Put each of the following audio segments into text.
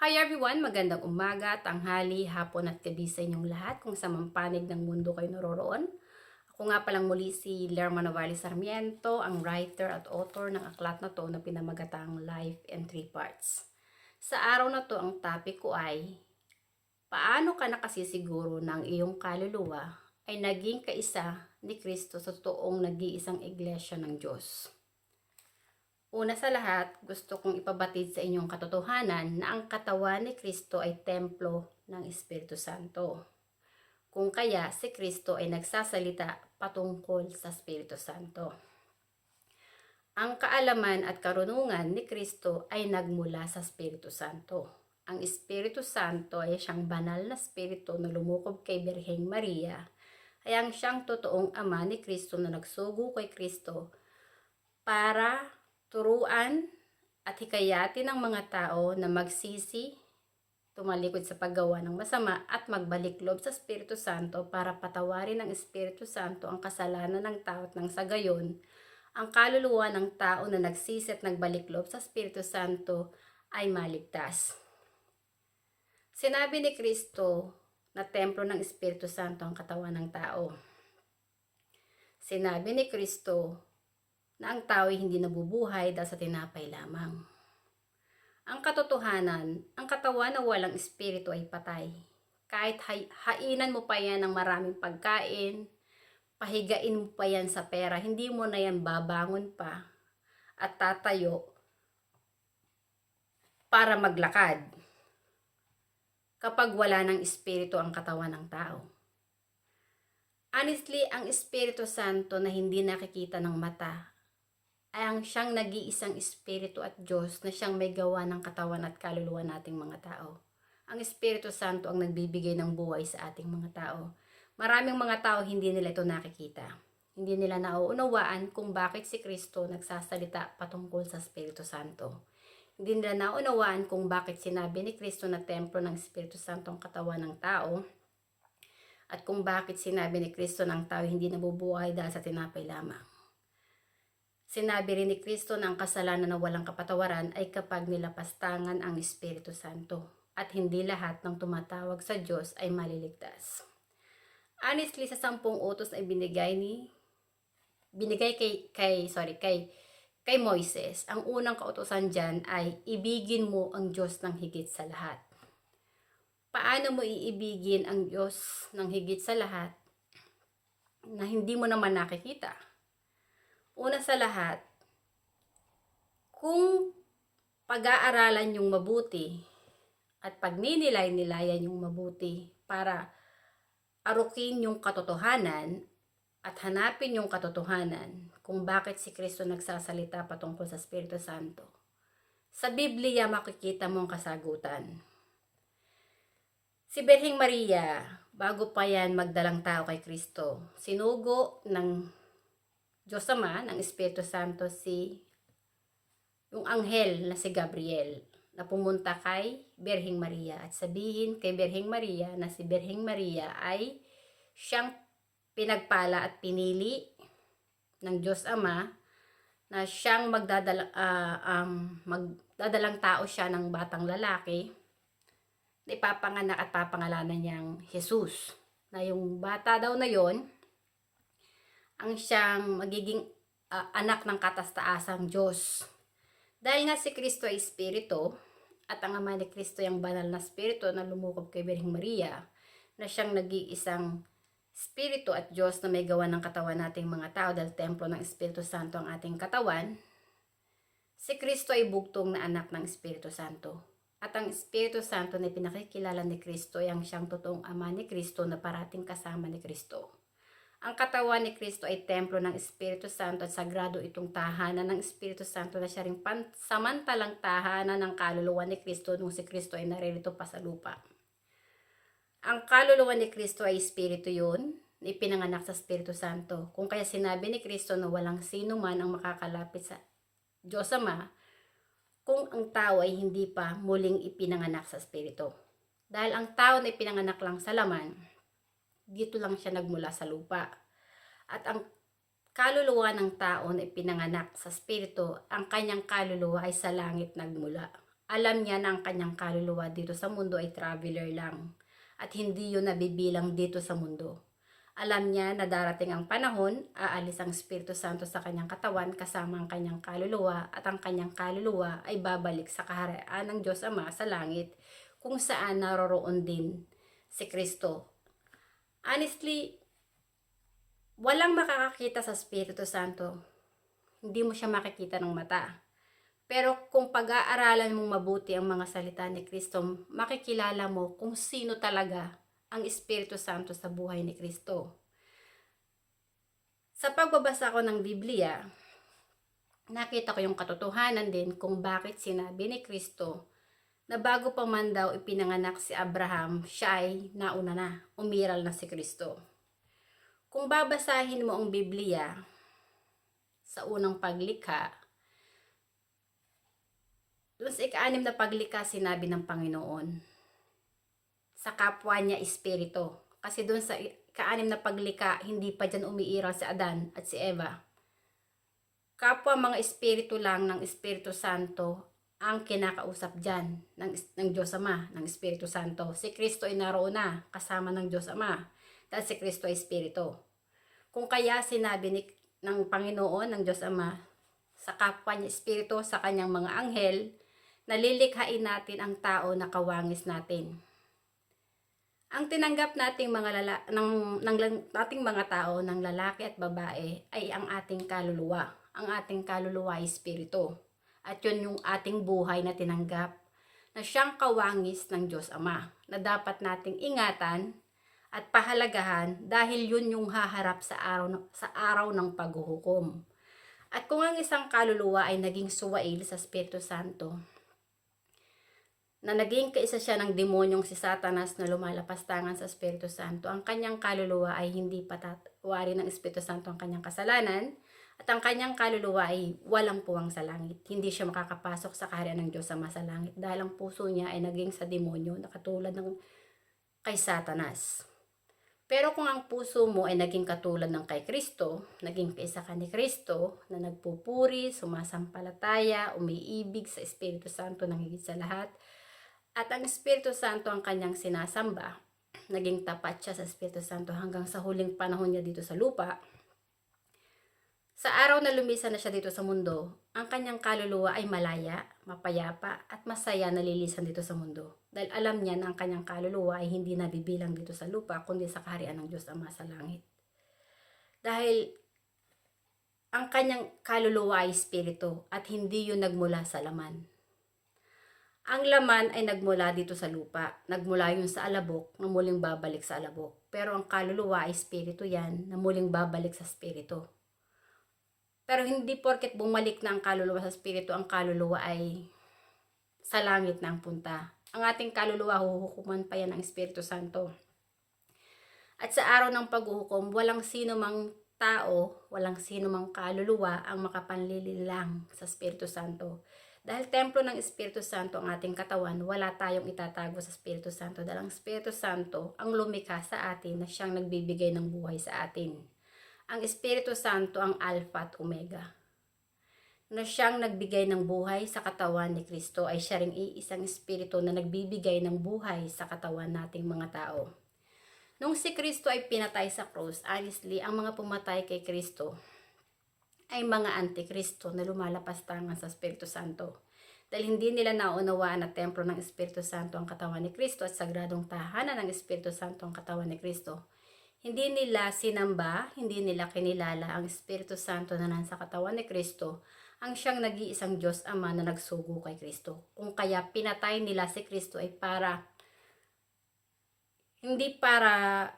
Hi everyone! Magandang umaga, tanghali, hapon at gabi sa inyong lahat kung sa mampanig ng mundo kayo naroroon. Ako nga palang muli si Lerma Navali Sarmiento, ang writer at author ng aklat na to na pinamagatang Life in Three Parts. Sa araw na to, ang topic ko ay Paano ka nakasisiguro ng iyong kaluluwa ay naging kaisa ni Kristo sa totoong nag-iisang iglesia ng Diyos? Una sa lahat, gusto kong ipabatid sa inyong katotohanan na ang katawan ni Kristo ay templo ng Espiritu Santo. Kung kaya si Kristo ay nagsasalita patungkol sa Espiritu Santo. Ang kaalaman at karunungan ni Kristo ay nagmula sa Espiritu Santo. Ang Espiritu Santo ay siyang banal na Espiritu na lumukob kay Birheng Maria, ay ang siyang totoong ama ni Kristo na nagsugo kay Kristo para turuan at hikayatin ng mga tao na magsisi, tumalikod sa paggawa ng masama at magbalik loob sa Espiritu Santo para patawarin ng Espiritu Santo ang kasalanan ng tao at nang sa gayon, ang kaluluwa ng tao na nagsisi at nagbalik loob sa Espiritu Santo ay maligtas. Sinabi ni Kristo na templo ng Espiritu Santo ang katawan ng tao. Sinabi ni Kristo na ang tao ay hindi nabubuhay dahil sa tinapay lamang. Ang katotohanan, ang katawan na walang espiritu ay patay. Kahit hainan mo pa yan ng maraming pagkain, pahigain mo pa yan sa pera, hindi mo na yan babangon pa at tatayo para maglakad kapag wala ng espiritu ang katawan ng tao. Honestly, ang Espiritu Santo na hindi nakikita ng mata ang siyang nag-iisang Espiritu at Diyos na siyang may gawa ng katawan at kaluluwa nating mga tao. Ang Espiritu Santo ang nagbibigay ng buhay sa ating mga tao. Maraming mga tao hindi nila ito nakikita. Hindi nila nauunawaan kung bakit si Kristo nagsasalita patungkol sa Espiritu Santo. Hindi nila naunawaan kung bakit sinabi ni Kristo na templo ng Espiritu Santo ang katawan ng tao at kung bakit sinabi ni Kristo ng tao hindi nabubuhay dahil sa tinapay lamang. Sinabi rin ni Kristo na ang kasalanan na walang kapatawaran ay kapag nilapastangan ang Espiritu Santo at hindi lahat ng tumatawag sa Diyos ay maliligtas. Honestly, sa sampung utos ay binigay ni binigay kay, kay sorry, kay kay Moises, ang unang kautosan diyan ay ibigin mo ang Diyos ng higit sa lahat. Paano mo iibigin ang Diyos ng higit sa lahat na hindi mo naman nakikita? Una sa lahat, kung pag-aaralan yung mabuti at pagninilay-nilayan yung mabuti para arukin yung katotohanan at hanapin yung katotohanan kung bakit si Kristo nagsasalita patungkol sa Espiritu Santo. Sa Biblia makikita mo ang kasagutan. Si Berhing Maria, bago pa yan magdalang tao kay Kristo, sinugo ng Diyos Ama, ng Espiritu Santo, si yung anghel na si Gabriel na pumunta kay Berhing Maria at sabihin kay Berhing Maria na si Berhing Maria ay siyang pinagpala at pinili ng Diyos Ama na siyang magdadala, ah, um, magdadalang tao siya ng batang lalaki na ipapanganak at papangalanan niyang Jesus. Na yung bata daw na yon ang siyang magiging ah, anak ng katastaasang Diyos. Dahil nga si Kristo ay Espiritu, at ang Ama ni Kristo ay banal na Espiritu na lumukob kay Birhing Maria, na siyang nag-iisang Espiritu at Diyos na may gawa ng katawan nating mga tao dahil templo ng Espiritu Santo ang ating katawan, si Kristo ay bugtong na anak ng Espiritu Santo. At ang Espiritu Santo na pinakikilala ni Kristo ay ang siyang totoong ama ni Kristo na parating kasama ni Kristo. Ang katawan ni Kristo ay templo ng Espiritu Santo at sagrado itong tahanan ng Espiritu Santo na siya rin pansamantalang tahanan ng kaluluwa ni Kristo nung si Kristo ay naririto pa sa lupa. Ang kaluluwa ni Kristo ay Espiritu yun, na ipinanganak sa Espiritu Santo. Kung kaya sinabi ni Kristo na walang sino man ang makakalapit sa Diyos Ama, kung ang tao ay hindi pa muling ipinanganak sa Espiritu. Dahil ang tao na ipinanganak lang sa laman, dito lang siya nagmula sa lupa. At ang kaluluwa ng tao na ipinanganak sa Espiritu, ang kanyang kaluluwa ay sa langit nagmula. Alam niya na ang kanyang kaluluwa dito sa mundo ay traveler lang at hindi yun nabibilang dito sa mundo. Alam niya na darating ang panahon, aalis ang Espiritu Santo sa kanyang katawan kasama ang kanyang kaluluwa at ang kanyang kaluluwa ay babalik sa kaharian ng Diyos Ama sa langit kung saan naroroon din si Kristo. Honestly, walang makakakita sa Espiritu Santo. Hindi mo siya makikita ng mata. Pero kung pag-aaralan mong mabuti ang mga salita ni Kristo, makikilala mo kung sino talaga ang Espiritu Santo sa buhay ni Kristo. Sa pagbabasa ko ng Biblia, nakita ko yung katotohanan din kung bakit sinabi ni Kristo na bago pa man daw ipinanganak si Abraham, siya ay nauna na, umiral na si Kristo. Kung babasahin mo ang Biblia sa unang paglikha, doon sa ika-anim na paglikha sinabi ng Panginoon, sa kapwa niya espiritu. Kasi doon sa kaanim na paglikha, hindi pa dyan umiiral si Adan at si Eva. Kapwa mga espiritu lang ng Espiritu Santo ang kinakausap dyan ng, ng Diyos Ama, ng Espiritu Santo. Si Kristo ay naroon na kasama ng Diyos Ama dahil si Kristo ay Espiritu. Kung kaya sinabi ni, ng Panginoon, ng Diyos Ama, sa kapwa niya Espiritu, sa kanyang mga anghel, nalilikhain natin ang tao na kawangis natin ang tinanggap nating mga lala, ng, ng, nating mga tao ng lalaki at babae ay ang ating kaluluwa. Ang ating kaluluwa ay espiritu. At yun yung ating buhay na tinanggap na siyang kawangis ng Diyos Ama na dapat nating ingatan at pahalagahan dahil yun yung haharap sa araw, sa araw ng paghuhukom. At kung ang isang kaluluwa ay naging suwail sa Espiritu Santo, na naging kaisa siya ng demonyong si Satanas na lumalapastangan sa Espiritu Santo, ang kanyang kaluluwa ay hindi patawari ng Espiritu Santo ang kanyang kasalanan, at ang kanyang kaluluwa ay walang puwang sa langit. Hindi siya makakapasok sa kaharian ng Diyos sa sa langit dahil ang puso niya ay naging sa demonyo na katulad ng kay Satanas. Pero kung ang puso mo ay naging katulad ng kay Kristo, naging kaisa ka ni Kristo, na nagpupuri, sumasampalataya, umiibig sa Espiritu Santo nang higit sa lahat, at ang Espiritu Santo ang kanyang sinasamba. Naging tapat siya sa Espiritu Santo hanggang sa huling panahon niya dito sa lupa. Sa araw na lumisan na siya dito sa mundo, ang kanyang kaluluwa ay malaya, mapayapa, at masaya na lilisan dito sa mundo. Dahil alam niya na ang kanyang kaluluwa ay hindi nabibilang dito sa lupa, kundi sa kaharian ng Diyos Ama sa langit. Dahil ang kanyang kaluluwa ay espiritu at hindi yun nagmula sa laman. Ang laman ay nagmula dito sa lupa. Nagmula yun sa alabok na muling babalik sa alabok. Pero ang kaluluwa ay spirito yan na muling babalik sa spirito. Pero hindi porket bumalik na ang kaluluwa sa spirito, ang kaluluwa ay sa langit na ang punta. Ang ating kaluluwa, huhukuman pa yan ng Espiritu Santo. At sa araw ng paghuhukom, walang sino mang tao, walang sino mang kaluluwa ang makapanlililang sa Espiritu Santo. Dahil templo ng Espiritu Santo ang ating katawan, wala tayong itatago sa Espiritu Santo. Dahil ang Espiritu Santo ang lumikha sa atin na siyang nagbibigay ng buhay sa atin. Ang Espiritu Santo ang Alpha at Omega. Na siyang nagbigay ng buhay sa katawan ni Kristo ay siya ring iisang Espiritu na nagbibigay ng buhay sa katawan nating mga tao. Nung si Kristo ay pinatay sa cross, honestly, ang mga pumatay kay Kristo ay mga antikristo na lumalapastangan sa Espiritu Santo. Dahil hindi nila naunawaan na templo ng Espiritu Santo ang katawan ni Kristo at sagradong tahanan ng Espiritu Santo ang katawan ni Kristo. Hindi nila sinamba, hindi nila kinilala ang Espiritu Santo na nasa katawan ni Kristo ang siyang nag-iisang Diyos Ama na nagsugo kay Kristo. Kung kaya pinatay nila si Kristo ay para hindi para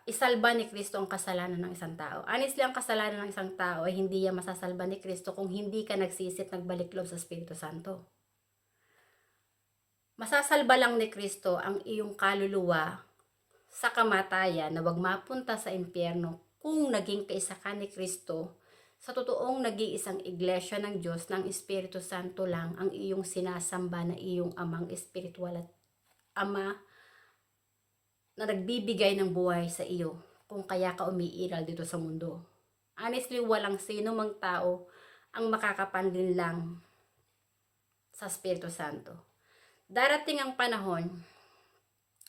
isalba ni Kristo ang kasalanan ng isang tao. Honestly, ang kasalanan ng isang tao ay hindi yan masasalba ni Kristo kung hindi ka nagsisit nagbalik loob sa Espiritu Santo. Masasalba lang ni Kristo ang iyong kaluluwa sa kamatayan na wag mapunta sa impyerno kung naging kaisa ka ni Kristo sa totoong nag-iisang iglesia ng Diyos ng Espiritu Santo lang ang iyong sinasamba na iyong amang espiritual at ama na nagbibigay ng buhay sa iyo kung kaya ka umiiral dito sa mundo. Honestly, walang sino mang tao ang makakapanlin lang sa Espiritu Santo. darating ang panahon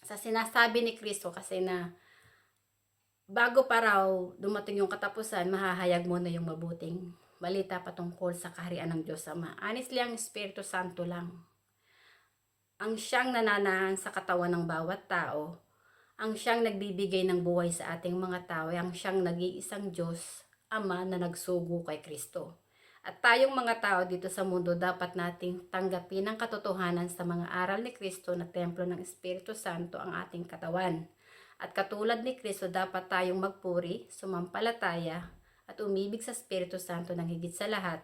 sa sinasabi ni Kristo kasi na bago pa raw dumating yung katapusan, mahahayag mo na yung mabuting balita patungkol sa kaharian ng Diyos Ama. Honestly, ang Espiritu Santo lang. Ang siyang nananahan sa katawan ng bawat tao, ang siyang nagbibigay ng buhay sa ating mga tao, ang siyang nag-iisang Diyos, Ama na nagsugo kay Kristo. At tayong mga tao dito sa mundo dapat nating tanggapin ang katotohanan sa mga aral ni Kristo na templo ng Espiritu Santo ang ating katawan. At katulad ni Kristo dapat tayong magpuri, sumampalataya, at umibig sa Espiritu Santo ng higit sa lahat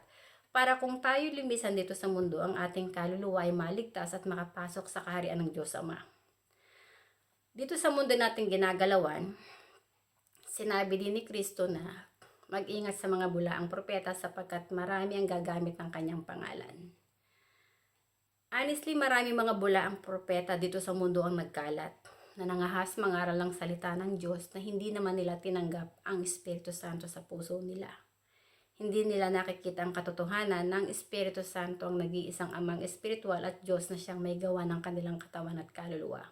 para kung tayo limisan dito sa mundo ang ating kaluluwa ay maligtas at makapasok sa kaharian ng Diyos Ama. Dito sa mundo nating ginagalawan, sinabi din ni Kristo na mag-ingat sa mga bulaang propeta sapagkat marami ang gagamit ng kanyang pangalan. Honestly, marami mga bulaang propeta dito sa mundo ang nagkalat na nangahas mangaral ng salita ng Diyos na hindi naman nila tinanggap ang Espiritu Santo sa puso nila. Hindi nila nakikita ang katotohanan ng Espiritu Santo ang nag-iisang amang espiritual at Diyos na siyang may gawa ng kanilang katawan at kaluluwa.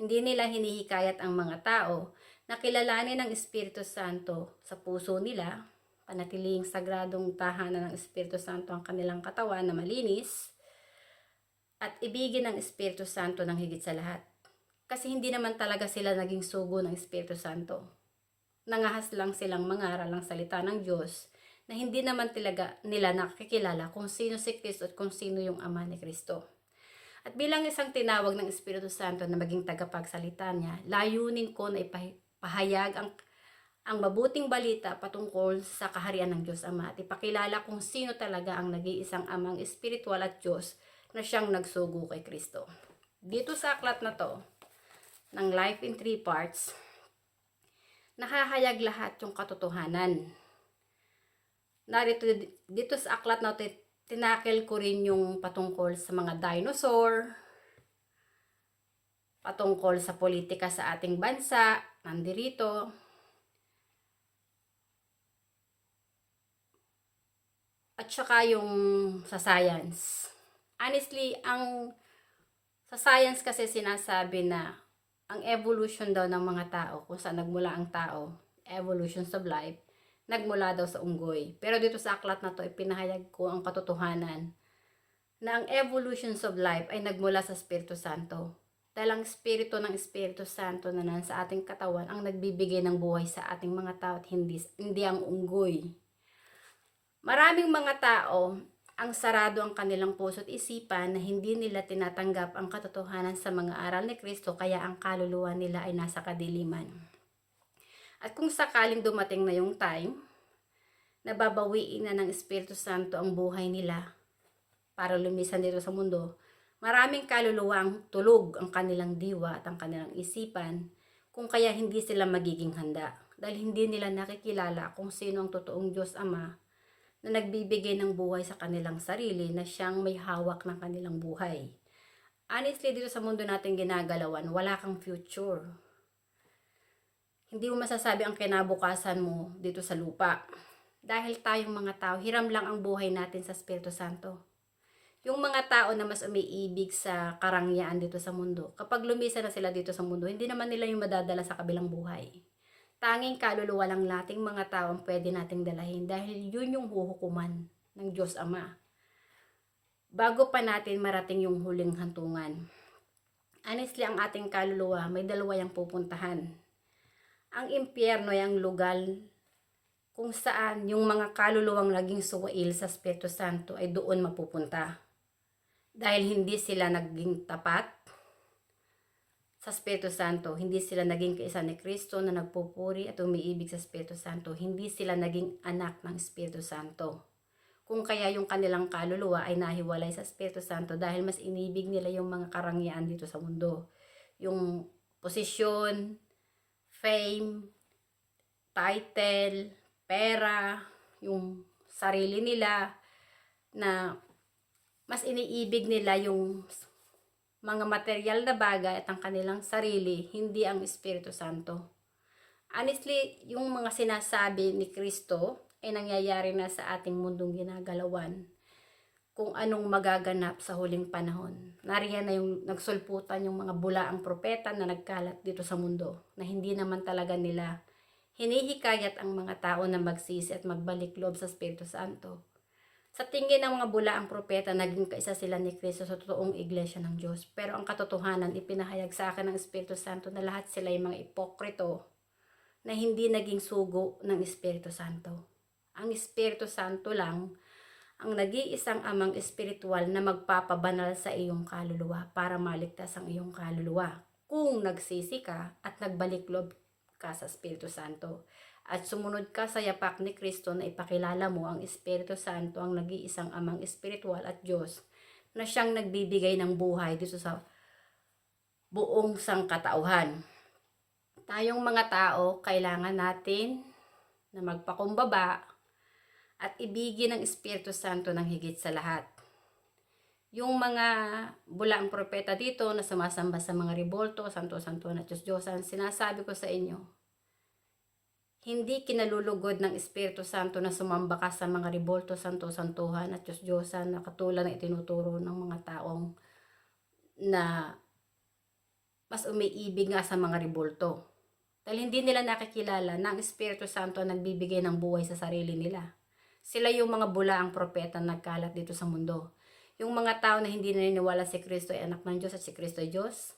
Hindi nila hinihikayat ang mga tao na kilalanin ng Espiritu Santo sa puso nila, panatiling sagradong tahanan ng Espiritu Santo ang kanilang katawan na malinis, at ibigin ng Espiritu Santo ng higit sa lahat. Kasi hindi naman talaga sila naging sugo ng Espiritu Santo. Nangahas lang silang mangaral ng salita ng Diyos na hindi naman talaga nila nakikilala kung sino si Kristo at kung sino yung Ama ni Kristo. At bilang isang tinawag ng Espiritu Santo na maging tagapagsalita niya, layunin ko na ipahayag ang ang mabuting balita patungkol sa kaharian ng Diyos Ama at ipakilala kung sino talaga ang nag-iisang amang espiritual at Diyos na siyang nagsugo kay Kristo. Dito sa aklat na to, ng Life in Three Parts, nakahayag lahat yung katotohanan. Narito dito sa aklat na to, tinakil ko rin yung patungkol sa mga dinosaur, patungkol sa politika sa ating bansa, nandirito. At saka yung sa science. Honestly, ang sa science kasi sinasabi na ang evolution daw ng mga tao, kung saan nagmula ang tao, evolutions of life, nagmula daw sa unggoy. Pero dito sa aklat na to, ipinahayag ko ang katotohanan na ang evolutions of life ay nagmula sa Espiritu Santo. Dahil ang Espiritu ng Espiritu Santo na nasa ating katawan ang nagbibigay ng buhay sa ating mga tao at hindi, hindi ang unggoy. Maraming mga tao ang sarado ang kanilang puso at isipan na hindi nila tinatanggap ang katotohanan sa mga aral ni Kristo kaya ang kaluluwa nila ay nasa kadiliman. At kung sakaling dumating na yung time, nababawiin na ng Espiritu Santo ang buhay nila para lumisan dito sa mundo, maraming kaluluwa ang tulog ang kanilang diwa at ang kanilang isipan kung kaya hindi sila magiging handa dahil hindi nila nakikilala kung sino ang totoong Diyos Ama na nagbibigay ng buhay sa kanilang sarili na siyang may hawak ng kanilang buhay. Honestly, dito sa mundo natin ginagalawan, wala kang future. Hindi mo masasabi ang kinabukasan mo dito sa lupa. Dahil tayong mga tao, hiram lang ang buhay natin sa Espiritu Santo. Yung mga tao na mas umiibig sa karangyaan dito sa mundo, kapag lumisa na sila dito sa mundo, hindi naman nila yung madadala sa kabilang buhay tanging kaluluwa lang nating mga tao ang pwede nating dalahin dahil yun yung huhukuman ng Diyos Ama. Bago pa natin marating yung huling hantungan. Honestly, ang ating kaluluwa may dalawa yung pupuntahan. Ang impyerno ay ang lugar kung saan yung mga kaluluwang naging suwail sa Espiritu Santo ay doon mapupunta. Dahil hindi sila naging tapat sa Espiritu Santo. Hindi sila naging kaisa ni Kristo na nagpupuri at umiibig sa Espiritu Santo. Hindi sila naging anak ng Espiritu Santo. Kung kaya yung kanilang kaluluwa ay nahiwalay sa Espiritu Santo dahil mas inibig nila yung mga karangyaan dito sa mundo. Yung posisyon, fame, title, pera, yung sarili nila na mas iniibig nila yung mga material na bagay at ang kanilang sarili, hindi ang Espiritu Santo. Honestly, yung mga sinasabi ni Kristo ay nangyayari na sa ating mundong ginagalawan. kung anong magaganap sa huling panahon. Nariyan na yung nagsulputan yung mga bulaang propeta na nagkalat dito sa mundo na hindi naman talaga nila hinihikayat ang mga tao na magsisi at magbalik loob sa Espiritu Santo. Sa tingin ng mga bulaang propeta, naging kaisa sila ni Kristo sa totoong iglesia ng Diyos. Pero ang katotohanan, ipinahayag sa akin ng Espiritu Santo na lahat sila ay mga ipokrito na hindi naging sugo ng Espiritu Santo. Ang Espiritu Santo lang ang nag-iisang amang espiritual na magpapabanal sa iyong kaluluwa para maligtas ang iyong kaluluwa. Kung nagsisi ka at nagbalik loob ka sa Espiritu Santo at sumunod ka sa yapak ni Kristo na ipakilala mo ang Espiritu Santo ang nag-iisang amang espiritual at Diyos na siyang nagbibigay ng buhay dito sa buong sangkatauhan. Tayong mga tao, kailangan natin na magpakumbaba at ibigin ng Espiritu Santo ng higit sa lahat. Yung mga bulaang propeta dito na sumasamba sa mga ribolto, santo-santo na Diyos-Diyosan, sinasabi ko sa inyo, hindi kinalulugod ng Espiritu Santo na sumamba ka sa mga ribolto, santo-santuhan at Diyos-Diyosan na katulad ng itinuturo ng mga taong na mas umiibig nga sa mga ribolto. Dahil hindi nila nakikilala na ang Espiritu Santo ang nagbibigay ng buhay sa sarili nila. Sila yung mga bulaang propeta na nagkalat dito sa mundo. Yung mga tao na hindi naniniwala si Kristo ay anak ng Diyos at si Kristo ay Diyos.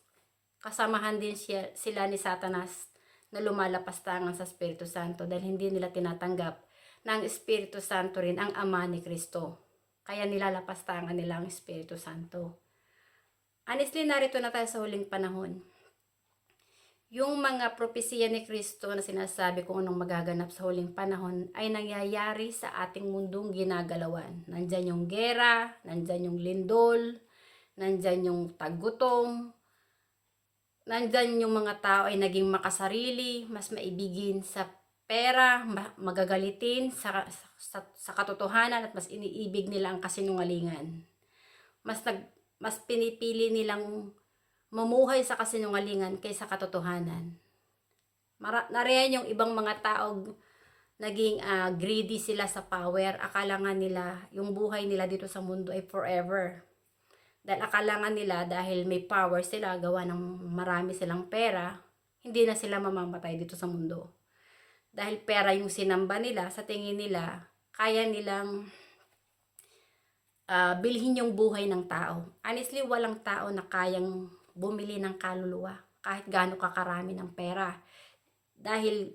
Kasamahan din siya, sila ni Satanas na lumalapastangan sa Espiritu Santo dahil hindi nila tinatanggap na ang Espiritu Santo rin ang Ama ni Kristo. Kaya nilalapastangan nila ang Espiritu Santo. Honestly, narito na tayo sa huling panahon. Yung mga propesiya ni Kristo na sinasabi kung anong magaganap sa huling panahon ay nangyayari sa ating mundong ginagalawan. Nandyan yung gera, nandyan yung lindol, nandyan yung tagutom, nandyan yung mga tao ay naging makasarili, mas maibigin sa pera, ma- magagalitin sa, sa, sa katotohanan at mas iniibig nila ang kasinungalingan. Mas nag, mas pinipili nilang mamuhay sa kasinungalingan kaysa katotohanan. Mara, nariyan yung ibang mga tao naging ah, greedy sila sa power. Akala nga nila yung buhay nila dito sa mundo ay forever. Dahil akala nga nila dahil may power sila, gawa ng marami silang pera, hindi na sila mamamatay dito sa mundo. Dahil pera yung sinamba nila, sa tingin nila, kaya nilang ah, bilhin yung buhay ng tao. Honestly, walang tao na kayang bumili ng kaluluwa kahit gaano kakarami ng pera. Dahil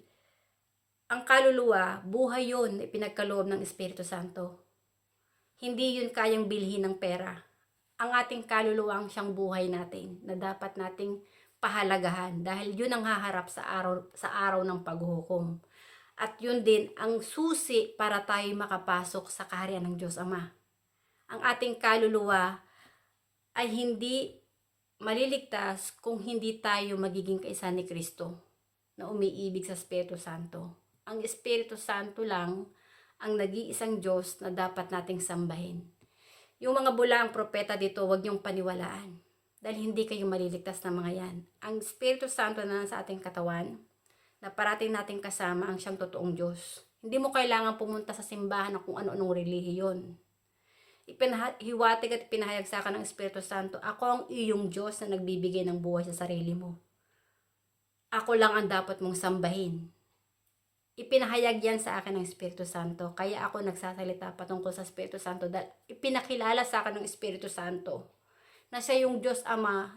ang kaluluwa, buhay yun, ipinagkaloob ng Espiritu Santo. Hindi yun kayang bilhin ng pera. Ang ating kaluluwa ang siyang buhay natin na dapat nating pahalagahan dahil yun ang haharap sa araw, sa araw ng paghuhukom. At yun din ang susi para tayo makapasok sa kaharian ng Diyos Ama. Ang ating kaluluwa ay hindi maliligtas kung hindi tayo magiging kaisa ni Kristo na umiibig sa Espiritu Santo. Ang Espiritu Santo lang ang nag-iisang Diyos na dapat nating sambahin. Yung mga bulaang propeta dito, huwag niyong paniwalaan. Dahil hindi kayo maliligtas ng mga yan. Ang Espiritu Santo na sa ating katawan, na parating nating kasama ang siyang totoong Diyos. Hindi mo kailangan pumunta sa simbahan na kung ano-anong relihiyon ipinahiwatig at pinahayag sa akin ng Espiritu Santo, ako ang iyong Diyos na nagbibigay ng buhay sa sarili mo. Ako lang ang dapat mong sambahin. Ipinahayag yan sa akin ng Espiritu Santo. Kaya ako nagsasalita patungkol sa Espiritu Santo dahil ipinakilala sa akin ng Espiritu Santo na siya yung Diyos Ama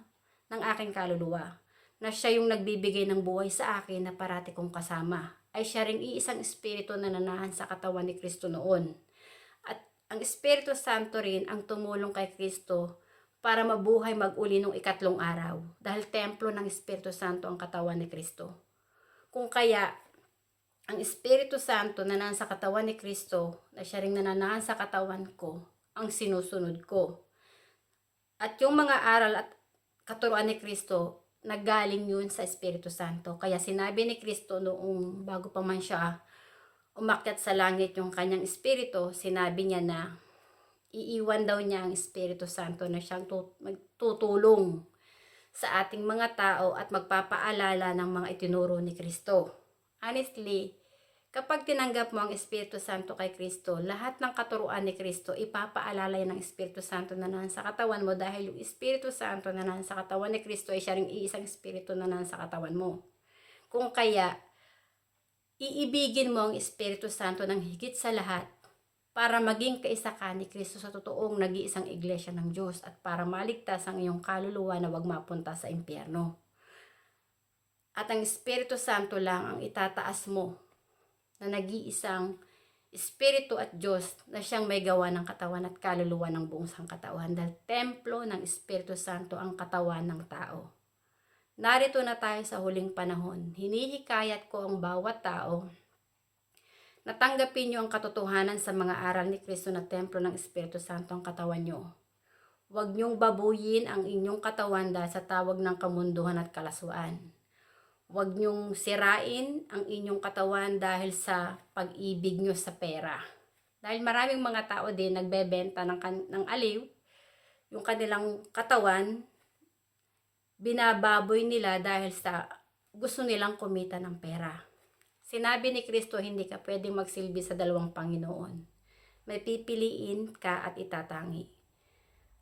ng aking kaluluwa. Na siya yung nagbibigay ng buhay sa akin na parati kong kasama. Ay siya ring iisang Espiritu na nanahan sa katawan ni Kristo noon ang Espiritu Santo rin ang tumulong kay Kristo para mabuhay mag-uli nung ikatlong araw dahil templo ng Espiritu Santo ang katawan ni Kristo. Kung kaya, ang Espiritu Santo na nasa katawan ni Kristo, na siya rin nananahan sa katawan ko, ang sinusunod ko. At yung mga aral at katuruan ni Kristo, naggaling yun sa Espiritu Santo. Kaya sinabi ni Kristo noong bago pa man siya umakyat sa langit yung kanyang espiritu, sinabi niya na iiwan daw niya ang Espiritu Santo na siyang magtutulong sa ating mga tao at magpapaalala ng mga itinuro ni Kristo. Honestly, Kapag tinanggap mo ang Espiritu Santo kay Kristo, lahat ng katuruan ni Kristo ipapaalalay ng Espiritu Santo na nasa katawan mo dahil yung Espiritu Santo na nasa katawan ni Kristo ay siya ring iisang Espiritu na nasa katawan mo. Kung kaya, iibigin mo ang Espiritu Santo ng higit sa lahat para maging kaisa ka ni Kristo sa totoong nag-iisang iglesia ng Diyos at para maligtas ang iyong kaluluwa na wag mapunta sa impyerno. At ang Espiritu Santo lang ang itataas mo na nag-iisang Espiritu at Diyos na siyang may gawa ng katawan at kaluluwa ng buong sangkatauhan dahil templo ng Espiritu Santo ang katawan ng tao. Narito na tayo sa huling panahon. Hinihikayat ko ang bawat tao na tanggapin niyo ang katotohanan sa mga aral ni Kristo na templo ng Espiritu Santo ang katawan niyo. Huwag niyong babuyin ang inyong katawan dahil sa tawag ng kamunduhan at kalaswaan. Huwag niyong sirain ang inyong katawan dahil sa pag-ibig niyo sa pera. Dahil maraming mga tao din nagbebenta ng, ng aliw, yung kanilang katawan, binababoy nila dahil sa gusto nilang kumita ng pera. Sinabi ni Kristo, hindi ka pwedeng magsilbi sa dalawang Panginoon. May pipiliin ka at itatangi.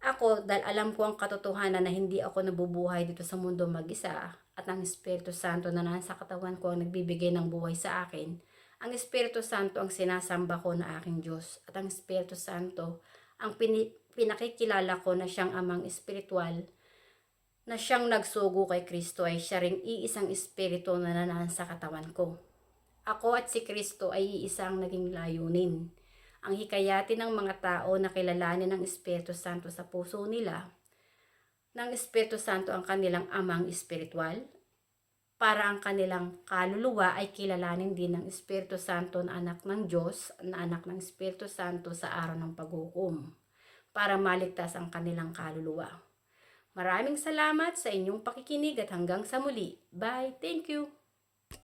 Ako, dahil alam ko ang katotohanan na hindi ako nabubuhay dito sa mundo mag-isa at ang Espiritu Santo na nasa katawan ko ang nagbibigay ng buhay sa akin, ang Espiritu Santo ang sinasamba ko na aking Diyos at ang Espiritu Santo ang pini- pinakikilala ko na siyang amang espiritual na siyang nagsugo kay Kristo ay siya ring iisang espiritu na nanaan sa katawan ko. Ako at si Kristo ay iisang naging layunin. Ang hikayatin ng mga tao na kilalanin ng Espiritu Santo sa puso nila, ng Espiritu Santo ang kanilang amang espiritual, para ang kanilang kaluluwa ay kilalanin din ng Espiritu Santo na anak ng Diyos, na anak ng Espiritu Santo sa araw ng paghukom, para maligtas ang kanilang kaluluwa. Maraming salamat sa inyong pakikinig at hanggang sa muli. Bye! Thank you!